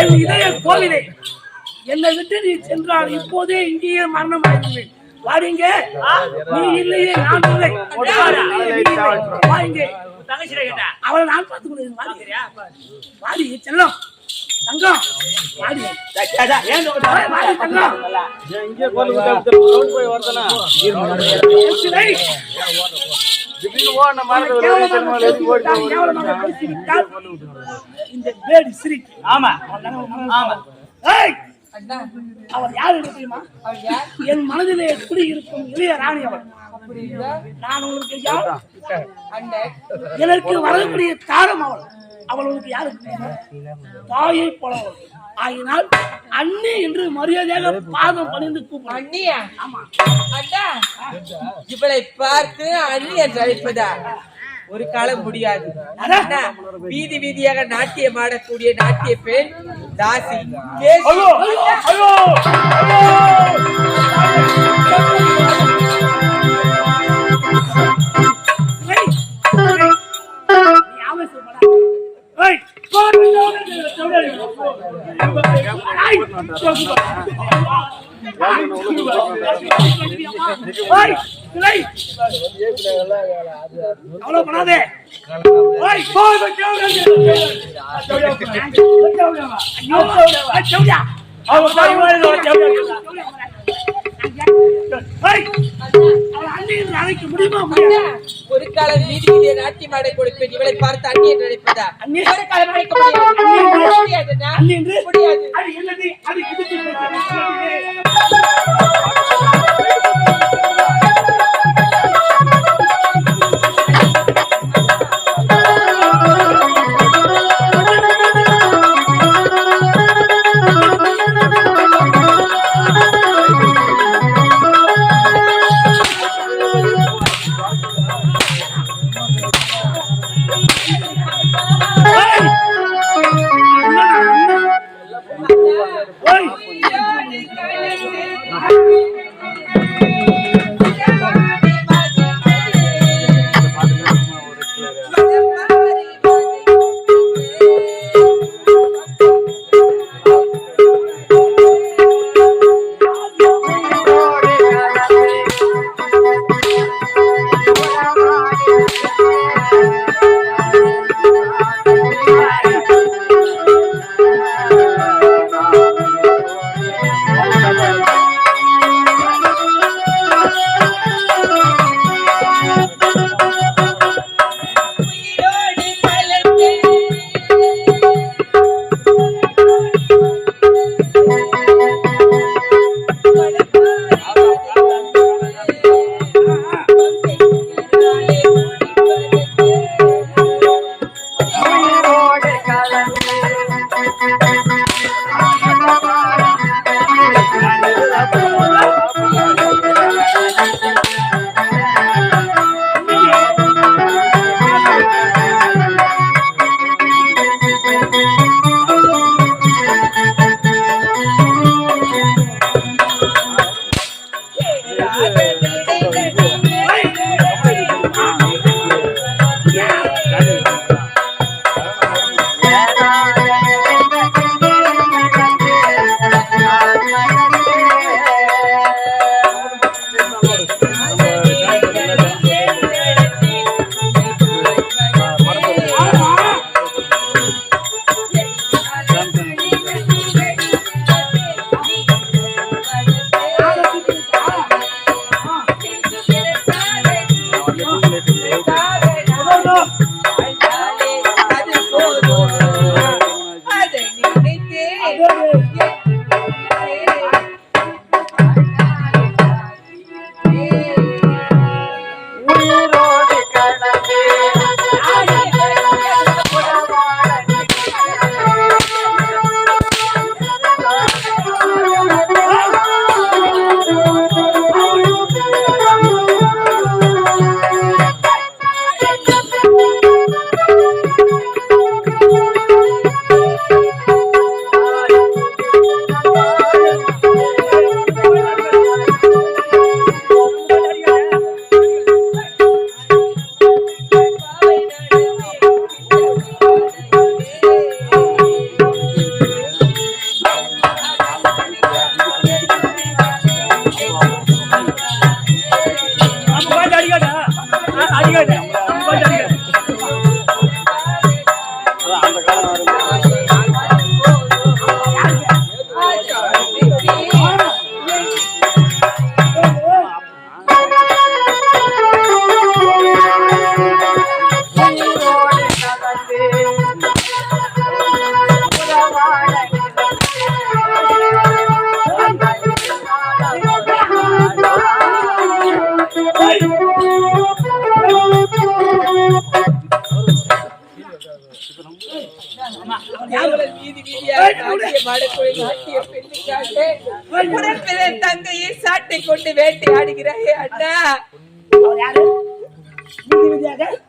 என் இதய கோவிலே என்னை விட்டு நீ சென்றால் இப்போதே இங்கேயே மரணம் அடைந்துவேன் வாடிங்க நீ இல்லையே நான் இல்லை யார் இல்லையே நீ இல்லை. வா இங்கே தங்கச்சிட கேட்டா அவளை நான் பார்த்துக் கொள்கிறேன் வாடி வாடி செல்லம் தங்கம் வாடி வாடி, தங்கம் போய் வரதனா இந்த வேடி சிரிக்கும் ஆமா. ஆமா. ஏய்! அவள் யார் தெரியுமா? என் மனதிலே குடியிருக்கும் இளைய ராணி அவள் நான் உங்களுக்கு யார்? எனக்கு வரக்கூடிய தாரம் அவள் அவள் உனக்கு யாருக்கு? தாயை போலவள். ஆகினால் அண்ணி என்று மரியாதையாக பாதம் பணிந்து கூப்பிடு. அண்ணியா? ஆமா. அண்ணா இவளை பார்த்து அண்ணி என்று அழைப்பதா? ஒரு காலம் முடியாது. வீதி வீதியாக நாட்டியம் ஆடக்கூடிய நாட்டிய பெண் தாசி கேசி. ஐயோ. அவ்வளவு பண்ணாதே. அவங்க ஒரு காலம் வீதி வீதிய நாட்டியம் ஆட கொடுப்பேன். இவளை பார்த்து அண்ணி என்று அழைப்பதா? அண்ணி. ஒரு காலம் அழைக்க முடியாது. அண்ணி என்று- முடியாது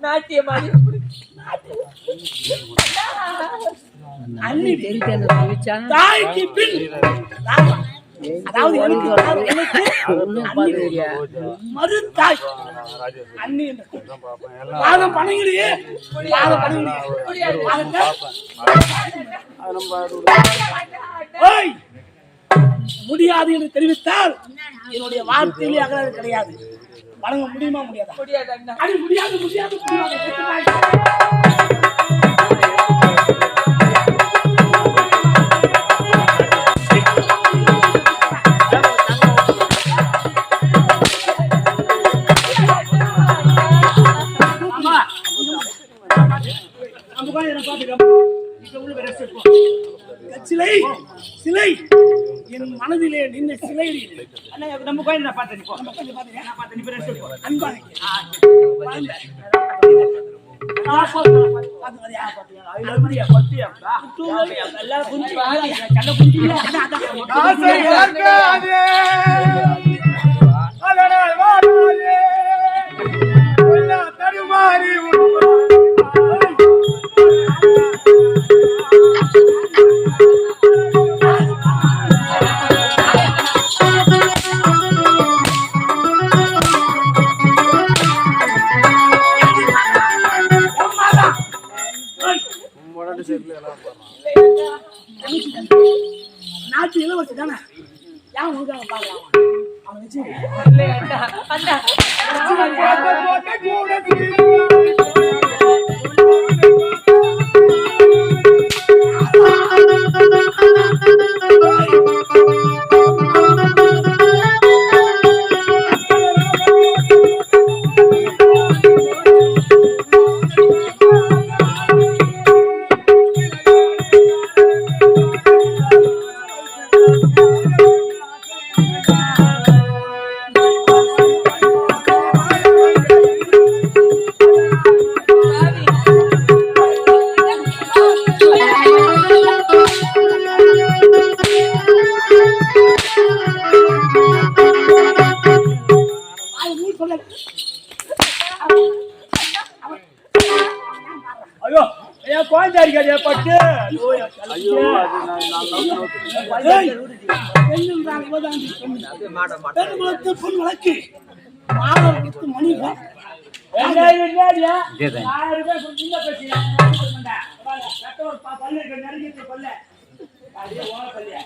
நாட்டியம் அண்ணி தாய்க்கு பின். அதாவது எனக்கு மறு தாய். அண்ணி பாதம் பாதம் முடியாது என்று தெரிவித்தால் என்னுடைய வார்த்தையிலே அகராது கிடையாது. வழங்க முடியுமா முடியாதா? அது முடியாது முடியாது. சிலை சிலை. என் மனதிலே நின்ற சிலை நம்ம கோயில் நான் பார்த்தேன் இப்போ நம்ம கொஞ்சம் பாருங்க. நான் பார்த்தேன் இப்போ ரெஸ்ட் எடுப்போம் அன்பா இல்லை அண்ணா அண்ணா போட்ட கூட பல்லு இருக்கு, நெருங்கிட்டு பல்லு. அப்படியே ஓர பல்லியா?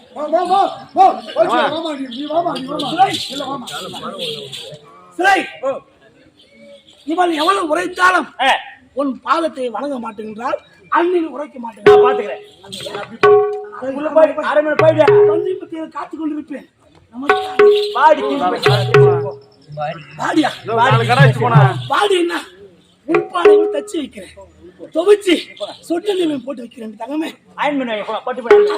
சிலை! இவள் எவ்வளவு உரைத்தாலும் உன் பாதத்தை வணங்க மாட்டேங்கிறாள் அண்ணில் உரைக்க நான் மாட்டேங்கிறாள் பாத்துக்கிறேன். அரை மணி போயிடு. போய். வாடியா இதோ நாலு கடை வச்சு போனேன். வாடி என்ன? உள்பானைகள் தச்சு வைக்கிறேன். துவைச்சு சொட்டு நீளம் போட்டு வைக்கிறேன். தங்கமே. அயன் பண்ணி பட்டு பண்ணு.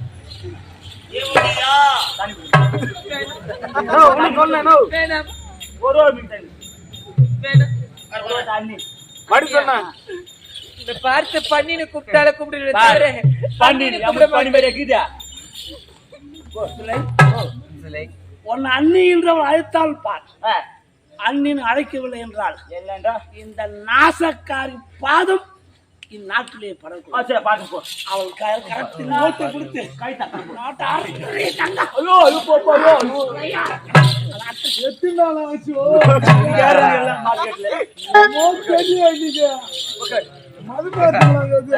இந்த பார்த்து பண்ணின்னு கூப்பிட்டால கூப்பிடுறது பண்ணி, பண்ணின்னு நம்ம கூப்பிட பண்ணி மாதிரி இருக்குதா? மாட்டேன். உன் அண்ணி என்றவள் அழைத்தால் பார் அண்ணின் அழைக்கவில்லை என்றால் இல்லைன்றா? இந்த நாசக்காரி பாதம் இந்நாட்டிலே ஆ, படக்கூடாது சரி, பாத்து போ. அவள் க- கரத்தில் நோட்டை கொடுத்து கை தட்டணும் போ. நாட்டை அரைக்கிறே தங்க ஐயோ, ஐயோ, போ, போ, ஐயோ, ஐயோ. எத்தனை நாள் ஆச்சு? யாரும் எல்லாம் மார்க்கெட்ல. என்னமோ தெரியல இன்னைக்கு. மது பாட்டிலாம் இது.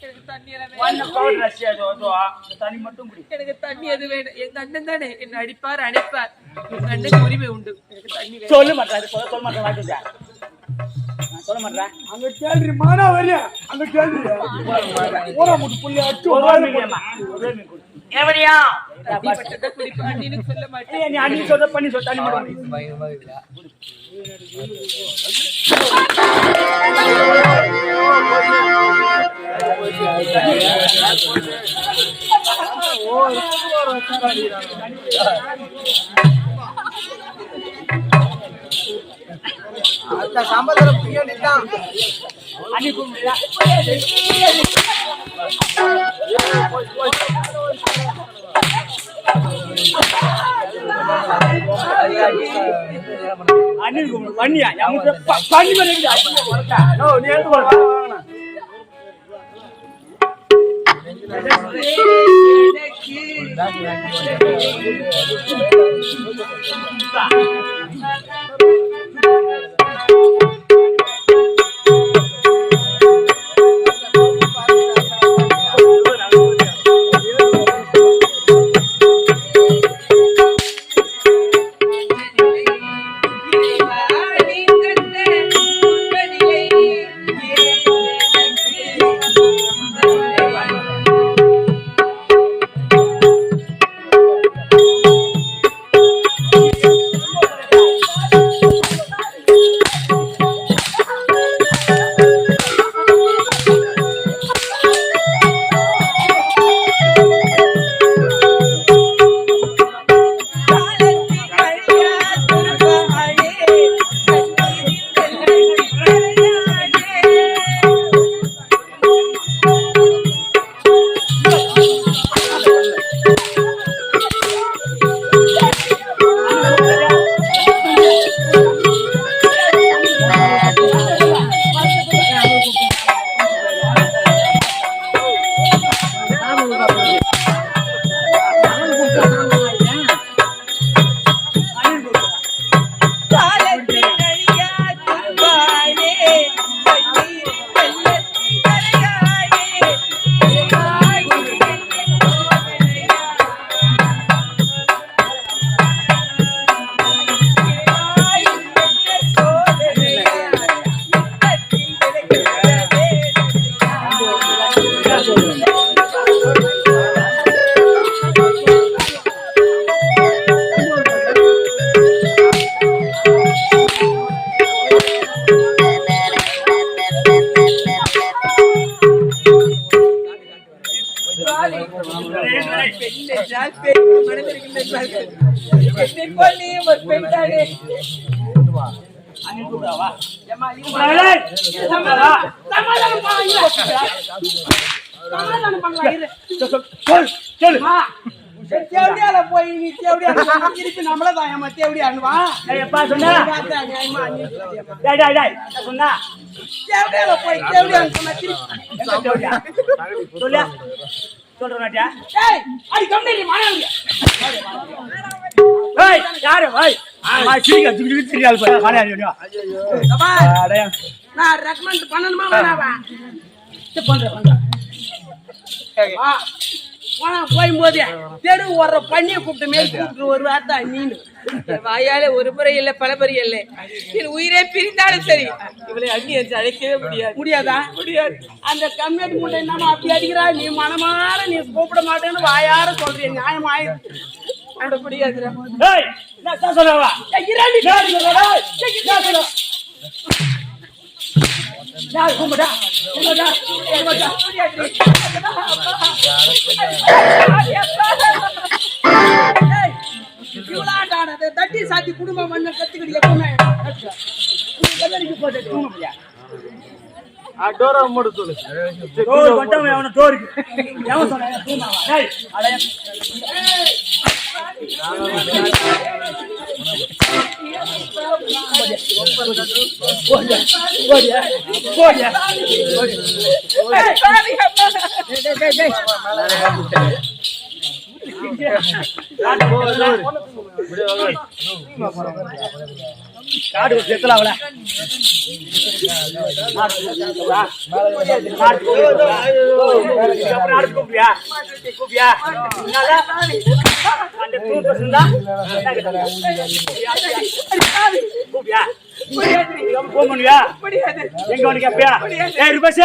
எனக்கு தண்ணி அது அதோ, இந்த தண்ணி மட்டும் குடி. எனக்கு தண்ணி எது வேணும் எங்க அண்ணன் தானே என்ன அடிப்பார் அணைப்பார் அண்ணனுக்கு உரிமை உண்டு எனக்கு தண்ணி சொல்லு மாட்டாரு, சொல்ல வா. சொல்ல மாட்டேன் அங்க கேள்வி மானா வரியா? அங்க கேள்வி. ஊரா முட்டு புள்ளி அச்சு. எவரியா பண்ணி சொல்ல மட்டும் குடி. அன்னி கூப்பிடுறியா? அன்னி கூப்பிடு. பண்ணியா? என் வீட்டுல பண்ணி மாதிரி நீ எடுத்து போடா. வா. ஏய், சமாதானம். போய் நீ திருப்பி ஏமா சொன்னா? சொன்னா? தேவடியால போய் சொன்னா திருப்பி எங்க சொல்றியா? சொல்லியா? சொல்ற மாட்டியா? ஏய் அடி கம்பெனி ஏய், யாரு? ஏய், ஆ, நான் ரெக்கமெண்ட் பண்ணணுமா வேணாவா இது பண்றேன், பண்றேன். ஆ, போனா போகும்போது தெரு வர்ற பண்ணியை கூப்பிட்டு மேல் கூப்பிட்டு ஒரு வார்த்தை நீனு வாயால ஒரு முறை இல்ல பல முறை இல்ல என் உயிரே பிரிந்தாலும் சரி இவளை அண்ணி என்று அழைக்கவே முடியாது முடியாதா முடியாது அந்த கம்யூனிட்டி முட்டை என்னமா அப்படி அடிக்கிறா நீ மனமாற நீ கூப்பிட மாட்டேன்னு வாயார சொல்றிய நியாயமாயிருக்கு விட முடியாதுடா ஏய், என்ன தான் சொல்றவா? இவ்வளாண்டானது தட்டி சாத்தி குடும்பம் பண்ண கத்துக்கிட்டு எப்பவுமே போட்டு தூங்க முடியா? ஆ, டோரை மூட சொல்லு டோர் மட்டும் எவனோ டோருக்கு. எவன் சொன்னா? தூங்காவா? ஏய், அட, போடியா, போடியா, போடியா. காடு செத்துல அவள கூப்பியா கூப்பியா எங்க கேப்பியா ஏய் ருபேஷ்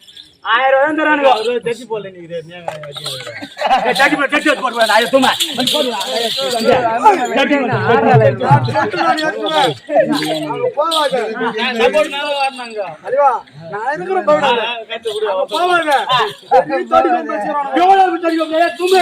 ஆயிரம் ரூபாய் தச்சு போடல எவ்வளவு தெரியும் தூங்க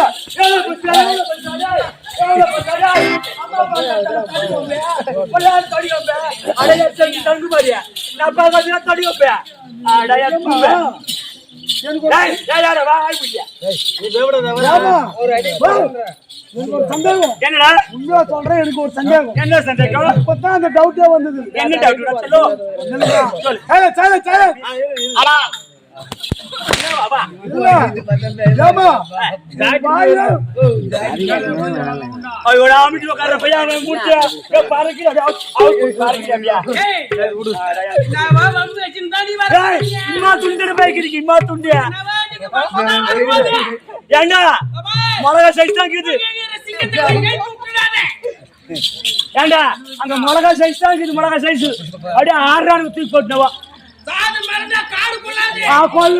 என்னடா? உண்மையா சொல்றேன் எனக்கு ஒரு சந்தேகம். என்ன சந்தேகம்? இப்பதான் அந்த டவுட்டே வந்தது. என்ன டவுட் சொல்லு. சொல்லு ஏண்டா மிளகா சைஸ் தான் ஏண்டா அங்க மிளகா சைஸ் தான் இருக்குது மிளகா சைஸ் அப்படியே ஆறானு தூக்கி போட்டுனவா? ஆ காலை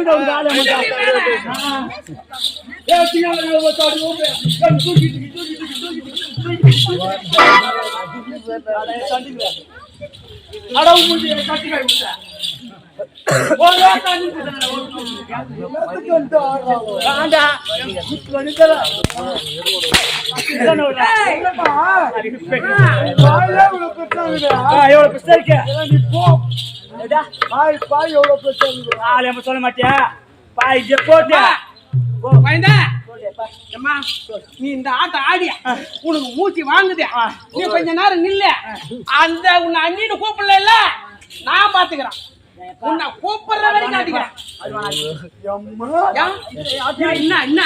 அடவு முடிஞ்சு கட்டி கட்டி ஒரு தண்ணி என்னத்துக்கு வந்து ஆடுறாங்க ஆண்டா. வணிகரா இல்லம்மா வாயிலே இவ்வளவு பிரச்சனை இருக்குதா? எவ்வளவு பிரச்சனை இருக்கு? நீ போ. பாய் பாய் எவ்வளவு பிரச்சனை ஆளு சொல்ல மாட்டியா பாய் இங்க போட்டு நீ இந்த ஆட்டம் ஆடிய உனக்கு மூச்சு வாங்குதே நீ கொஞ்ச நேரம் நில்ல அந்த உன்னை அண்ணின்னு கூப்பிடல நான் பாத்துக்கிறேன் உன்னை கூப்பிடுற வரைக்கும் அடிக்கிறேன் என்ன என்ன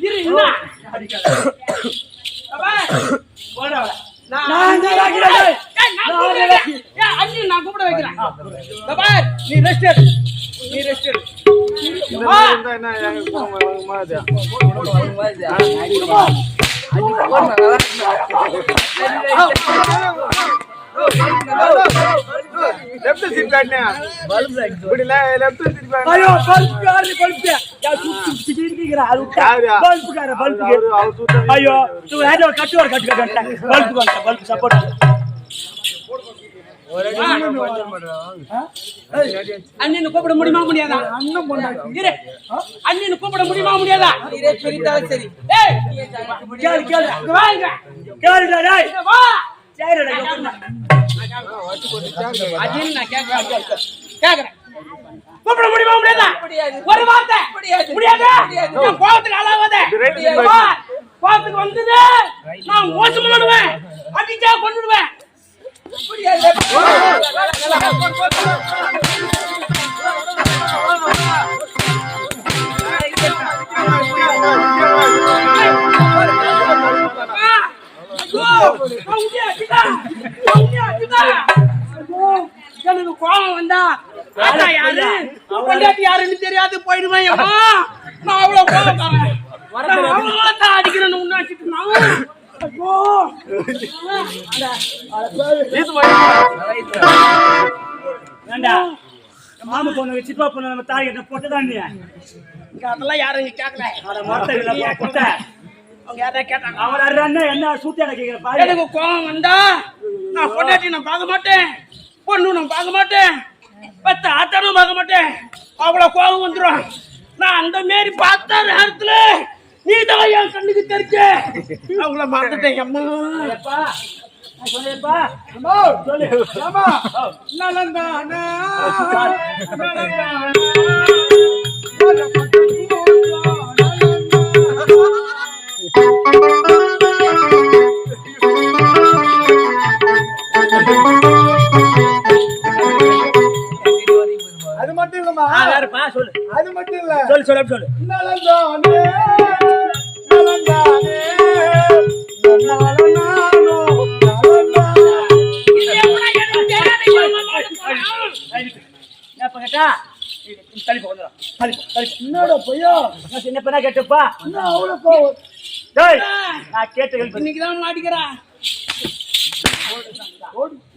இரு என்ன நான் நான் தான் வைக்கிறேன். அண்ணி, நான் கூப்பிட வைக்கிறேன். இந்த பார், நீ ரெஸ்ட் எடு நீ ரெஸ்ட் எடு வா. ஐயோ பல்ப் காரு பல்ப் யா சுத்தி சுத்தி இருக்கீங்கற அது பல்ப் கார பல்ப் ஐயோ தூ ஏதோ கட்டு வர கட்டு கட்டு பல்ப் வந்து பல்ப் சப்போர்ட் அண்ணின்னு கூப்பிட முடியுமா முடியாதா? அண்ணன் பொண்டாட்டி. கூப்பிட முடியுமா முடியாதா சரி கேளு. கேளு கேளுடா டேய். கூப்பிட முடியுமா முடியாதா. ஒரு வார்த்தை. முடியாது. கோபத்துக்கு வா. கோபத்துக்கு வந்தது. நான் மோசம் பண்ணுவேன் அடிச்சா கொண்டுடுவேன் எனக்கு கோபம் வந்தா. யாரு? பொண்டாட்டி யாருன்னு தெரியாது போயிடுவேன் நான் அவ்வளவு தான் அடிக்கிறேன்னு ஐயோ. ஏண்டா மாமா பொண்ணு சிப்பா பொண்ணு நம்ம தாய் போட்டுதான் நீ அதெல்லாம் யாரும் கேட்கல. போட்ட அவங்க கேட்டாங்க? அண்ணா என்ன சூத்தியாட கேக்குற பாரு. எனக்கு கோபம் வந்தா நான் பொண்டாட்டி நான் பார்க்க மாட்டேன். பொண்ணு நான் பார்க்க மாட்டேன். பத்து ஆத்தானும் பார்க்க மாட்டேன். அவ்வளவு கோபம் வந்துடும் நான் அந்த மாரி பார்த்த நேரத்துல நீ தான் என் கண்ணுக்கு தெரிஞ்ச. அவங்கள மறந்துட்டேன் அம்மா. சொல்லேப்பா சொல்லு. நலந்தானா நலந்தானா ஆ வேறப்பா சொல்லு அது மட்டும் இல்ல சொல்லு சொல்லு சொல்லு நலந்தானே நலந்தானே நலனானோ நலனா என்னப்பா கேட்டா தள்ளி போ வந்துடும் தள்ளி போ தள்ளி போ. என்னடா பையா நான் சின்ன பெண்ணா கேட்டுப்பா என்ன அவ்வளவு கோவம் டேய் நான் கேட்டு இன்னைக்கு தான் மாட்டிக்கிறா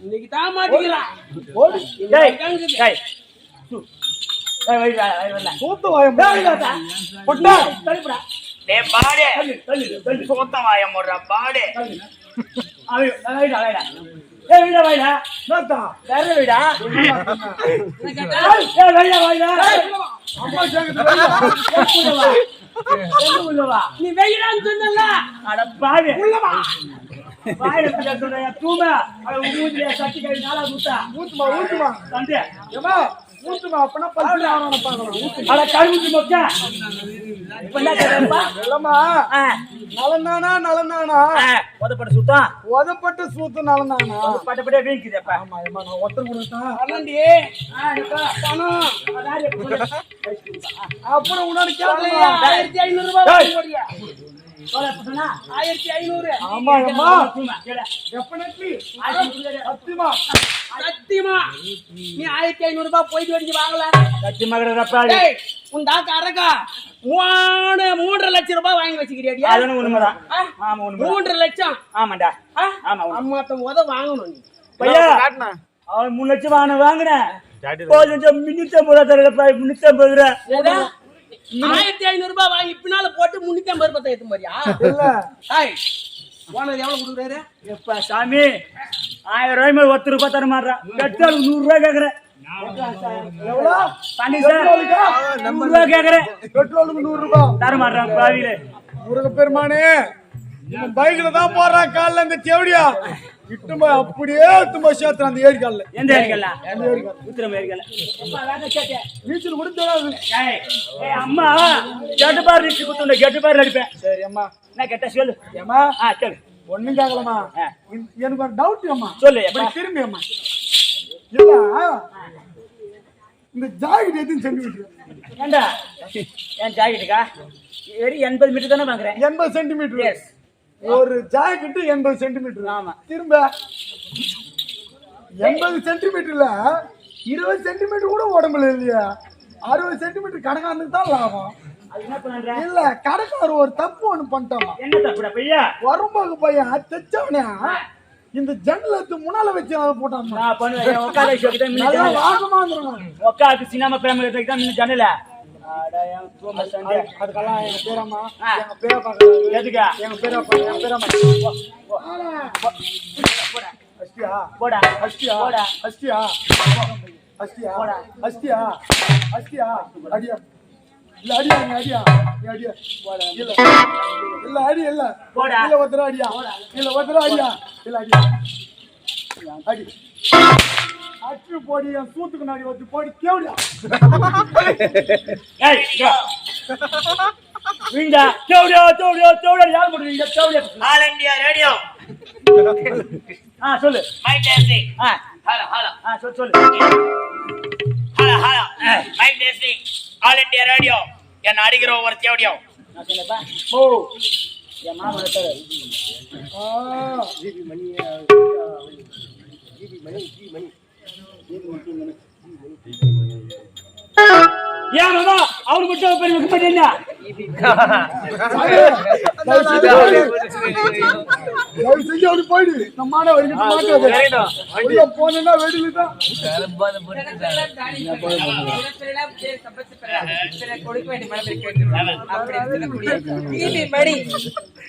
இன்னைக்கு தான் மாட்டிக்கிறா ஓடி டேய் டேய் சூத்து வாயம் பொட்டா. தள்ளிப்படா. டேய் பாடு. தள்ளி தள்ளி தள்ளி. சோத்த வாய முடுற பாடு. நீ வெயிலான்னு சொன்னல அட பாவி உள்ளவா? வாயில சொல்றேன் தூம. சட்டி கை நாளா ஊத்துமா ஊத்துமா? தந்தே. ஏமா ஊத்துமா அப்பனா பல்ல ஆவன பார்க்கலாம். ஊத்து அட கழுவுச்சு மொக்க இல்லம்மா நலனானா நலனானா? ஆ. உதப்பட சுத்தம் உதப்பட்டு சூத்து நலனானா? பட்ட பட்ட வீக்குதப்பா ஆமா ஏமா நான் பன்னெண்டு ஆ நிப்பா பணம் அப்புறம் ஆயிரத்தி ஐநூறு ரூபாய் ஆயிரத்தி ஐநூறு. ஆமா அம்மா. தூம கேள டெஃபினெட்லி ஆயிரத்தி சத்தியமா. சத்தியமா. நீ ஆயிரத்தி ஐநூறு ரூபாய் போயிட்டு வரைக்கும் வாங்கல. சத்தி மகரப்பா டேய் உன் அரக்கா மூணு மூன்றரை லட்சம் ரூபாய் வாங்கி வச்சுக்கிறியா அதுவும் உண்மைதான். ஆமா உண்மை மூன்றரை லட்சம்? ஆமாண்டா? ஆமா உண்மை. அம்மாத்த உத வாங்கணும் நீ. பையா அவன் மூணு லட்சம் வாங்கின வாங்கினேன் கொஞ்சம் முன்னூத்தி ஐம்பது ரூபா தரலப்பா முன்னூத்தி ஐம்பது ரூபா? ஆயிரத்தி ஐநூறு ரூபாய் வாங்கி பின்னால போட்டு முன்னூத்தி ஐம்பது ரூபாய் எடுத்து மாதிரியா ஓனர் எவ்வளவு கொடுக்குறாரு? எப்பா சாமி ஆயிரம் ரூபாய் மேல ஒத்து ரூபாய் தர மாட்டான் பெட்ரோல் நூறு ரூபாய் கேக்குறேன். எவ்வளவு பாண்டி சார் நூறு ரூபாய் கேக்குறேன். பெட்ரோலுக்கு நூறு ரூபாய். தர மாட்டான் பாவியில முருக பெருமானே பைக்ல தான் போறான் கால்ல இந்த செவடியா? இட்டுமா அப்படியே தும்ப சேர்த்துறான் அந்த ஏரி கால்ல எந்த ஏரிக்கல்ல உத்திரம் ஏரிக்கல்ல நீச்சல் கூட தெரியாது அம்மா கெட்டு பாரு நிச்சு குத்துண்ட கெட்டு பாரு அடிப்பேன் சரி அம்மா. என்ன கேட்ட சொல்லு. ஏமா ஆ சொல்லு. ஒண்ணும் கேட்கலமா ஆ. எனக்கு ஒரு டவுட் அம்மா சொல்லு இப்படி எப்பா திரும்பி அம்மா. இல்ல இந்த ஜாக்கெட் எதுவும் சென்டிமீட்டர் ஏண்டா? என் ஜாக்கெட்டுக்கா? வெறும் எண்பது மீட்டர் தானே வாங்குறேன். எண்பது சென்டிமீட்டர். Yes. ஒரு ஜாக்கெட் எண்பது சென்டிமீட்டர். ஆமா. திரும்ப எண்பது சென்டிமீட்டர்ல இருபது சென்டிமீட்டர் கூட உடம்புல இல்லையா. அறுபது சென்டிமீட்டர் கடைக்காரனுக்கு தான் லாபம். இல்ல கடைக்காரர் ஒரு தப்பு ஒண்ணு பண்ணிட்டாமா என்ன தப்புடா பையா? வரும்போது பையன் தைச்சவனே இந்த ஜன்னல் எடுத்து முன்னால வச்சு அதை வந்துடும் உட்காந்து சினிமா பிரேம எடுத்து தான் முன்ன ஜன்னல. அதுக்கெல்லாம் எங்க பேரம்மா. எங்க பேரை பார்க்கறது எதுக்கா? எங்க பேரப்பா எங்க பேரம்மா அஸ்தியா போடா. அஸ்தியா போடா. அஸ்தியா அஸ்தியா அஸ்தியா அஸ்தியா அடியா. இல்ல அடியா நீ அடியா? நீ அடியா. இல்ல. இல்ல அடி இல்ல. போடா. இல்ல ஒருத்தர அடியா? இல்ல ஒருத்தர அடியா? இல்ல அடியா? அடி. அச்சு போடி என் சூத்துக்கு நாடி வந்து போடி கேவடியா இங்க விண்டா சௌடியா சௌடியா சௌடியா யார் போடுவீங்க சௌடியா ஆல் இந்தியா ரேடியோ. ஆ சொல்லு. மை டேசி ஆ. Hello hello. ஆ சொல்லு சொல்லு. Hello hello. மை டேசி ஆல் இந்தியா ரேடியோ. என்ன அடிக்கிற ஒவ்வொரு நான் சொன்னப்பா ஓ என் மாமா எடுத்தாரு ஆ. ஏன் மாமா அவரு மட்டும் பெரிய அப்படி போயிடு நம்ம மாட வரைக்கும் போனா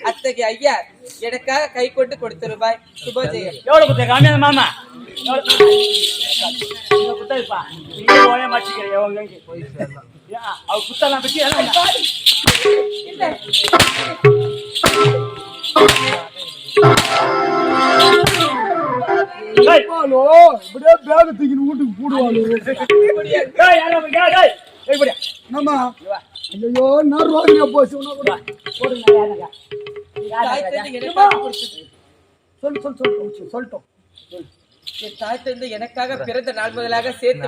அத்தகைய ஐயா எனக்காக கை கொண்டு கொடுத்த ரூபாய் சுபஜெயம் எவ்வளவு மாமா எவ்வளவு இங்க குத்தாதுப்பா நீங்க மாட்டிக்கிறேன் அவ இப்படியே பேக தூக்கின்னு வீட்டுக்கு போடுவாங்க நம்ம ஐயோ நான் போச்சு கூட சொல் சொல் சொல்லிட்டோம் என் தாய் தந்தை எனக்காக பிறந்த நாள் முதலாக சேர்த்து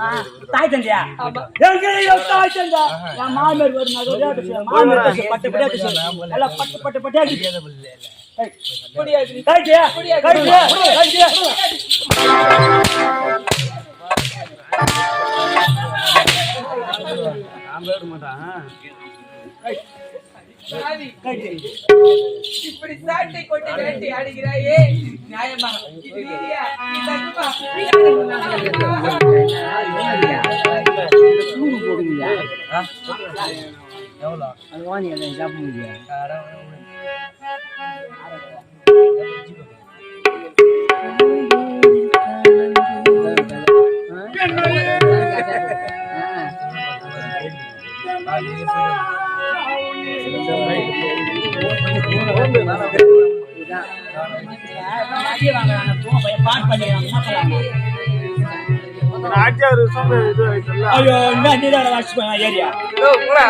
ஆ, தாய் தந்தையா? ஆமா. எங்கேயோ தாய் தந்தா? என் மாமியார் ஒரு பேச பட்டு பட்டு. எல்லாம் பட்டு பட்டு முடியாது? இப்படி சாட்டை கொண்டு வேட்டை ஆடுகிறாயே நியாயமா? இது நீதியா? இது தர்மமா? அடி வாங்குறாங்க, தூங்க போய் என்ன சொன்ன இது ஐயோ, இந்த நீராட வாசிச்சு போய் ஏரியா. ஓ, போடா.